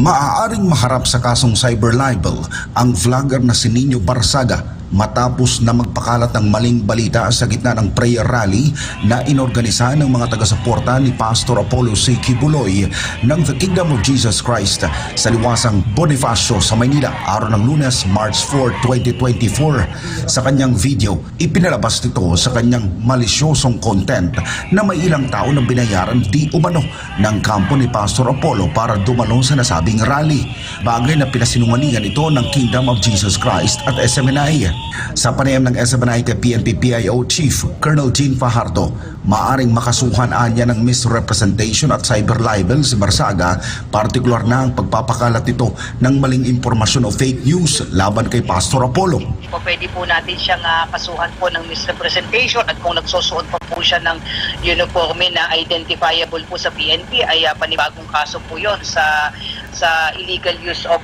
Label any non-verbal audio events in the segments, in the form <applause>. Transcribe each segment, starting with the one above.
Maaaring maharap sa kasong cyber libel ang vlogger na si Nino Barsaga matapos na magpakalat ng maling balita sa gitna ng prayer rally na inorganisa ng mga taga-suporta ni Pastor Apollo C. Kibuloy ng The Kingdom of Jesus Christ sa liwasang Bonifacio sa Maynila araw ng lunes, March 4, 2024. Sa kanyang video, ipinalabas nito sa kanyang malisyosong content na may ilang tao na binayaran di umano ng kampo ni Pastor Apollo para dumalo sa nasabing rally. Bagay na pinasinungalingan ito ng Kingdom of Jesus Christ at SMNI. Sa panayam ng kay PNP PIO Chief Colonel Gene Fajardo, maaring makasuhan anya ng misrepresentation at cyber libel si Barsaga, partikular na ang pagpapakalat nito ng maling impormasyon o fake news laban kay Pastor Apollo. po pwede po natin siyang ah, kasuhan po ng misrepresentation at kung nagsusuot pa po siya ng uniforme na identifiable po sa PNP ay ah, panibagong kaso po yon sa sa illegal use of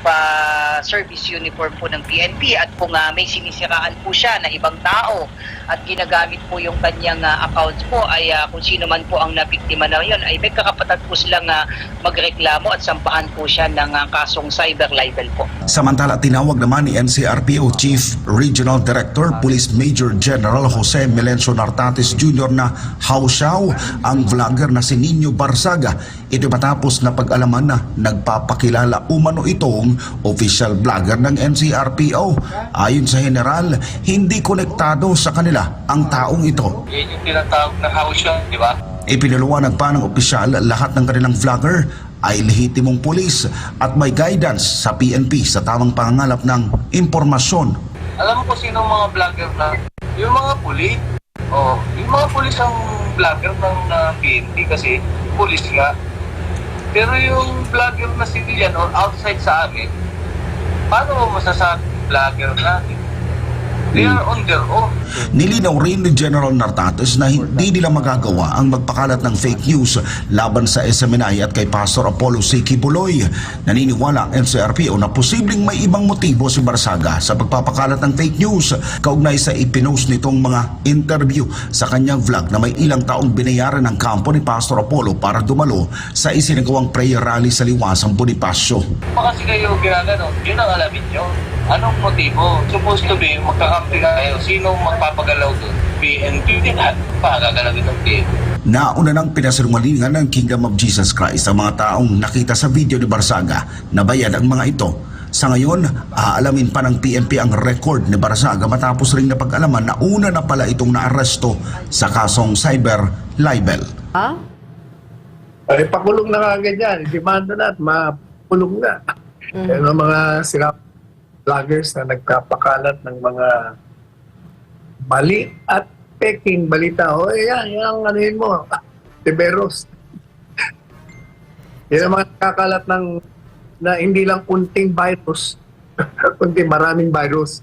service uniform po ng PNP at kung ah, may sinisiraan po siya na ibang tao at ginagamit po yung kanyang ah, accounts po ay ah, kung sino man po ang nabiktima na yon ay may kakapatan po silang ah, magreklamo at sampahan po siya ng ah, kasong cyber libel po. Samantala tinawag naman ni NCRPO Chief Regional Director Police Major General Jose Melencio Nartates Jr. na hausaw ang vlogger na si Nino Barsaga. Ito matapos na pag-alaman na nagpapakilala umano itong official vlogger ng NCRPO. Ayon sa general, hindi konektado sa kanila ang taong ito. Yan yung tinatawag na house shot, di ba? Ipinaliwanag pa ng opisyal lahat ng kanilang vlogger ay lehitimong pulis at may guidance sa PNP sa tamang pangangalap ng impormasyon. Alam mo kung sino mga vlogger na? Yung mga pulis. Oh, yung mga pulis ang vlogger ng uh, PNP kasi pulis nga. Pero yung vlogger na civilian or outside sa amin, paano mo masasabi vlogger natin? They are on their own. Nilinaw rin ni General Nartates na hindi nila magagawa ang magpakalat ng fake news laban sa SMNI at kay Pastor Apollo C. Kibuloy. Naniniwala ang NCRPO na posibleng may ibang motibo si Barsaga sa pagpapakalat ng fake news kaugnay sa ipinost nitong mga interview sa kanyang vlog na may ilang taong binayaran ng kampo ni Pastor Apollo para dumalo sa isinagawang prayer rally sa liwasang Bonifacio. Pa kasi kayo ginagano, yun ang alamin nyo. Anong motibo? Supposed to be, magkakampi kayo. Sino magpapagalaw doon? PNP din at pagagalawin ng PNP. Nauna nang pinasinungalingan ng Kingdom of Jesus Christ ang mga taong nakita sa video ni Barsaga na bayad ang mga ito. Sa ngayon, aalamin pa ng PNP ang record ni Barsaga matapos ring napag-alaman na una na pala itong naaresto sa kasong cyber libel. Ha? Ay, pakulong na kagad yan. Demanda na at mapulong na. Yan ang mga sila vloggers na nagkapakalat ng mga mali at peking balita. O, eh, yan, yan yun mo. Tiberos. yan ang mga nakakalat ng na hindi lang kunting virus, <laughs> kundi maraming virus.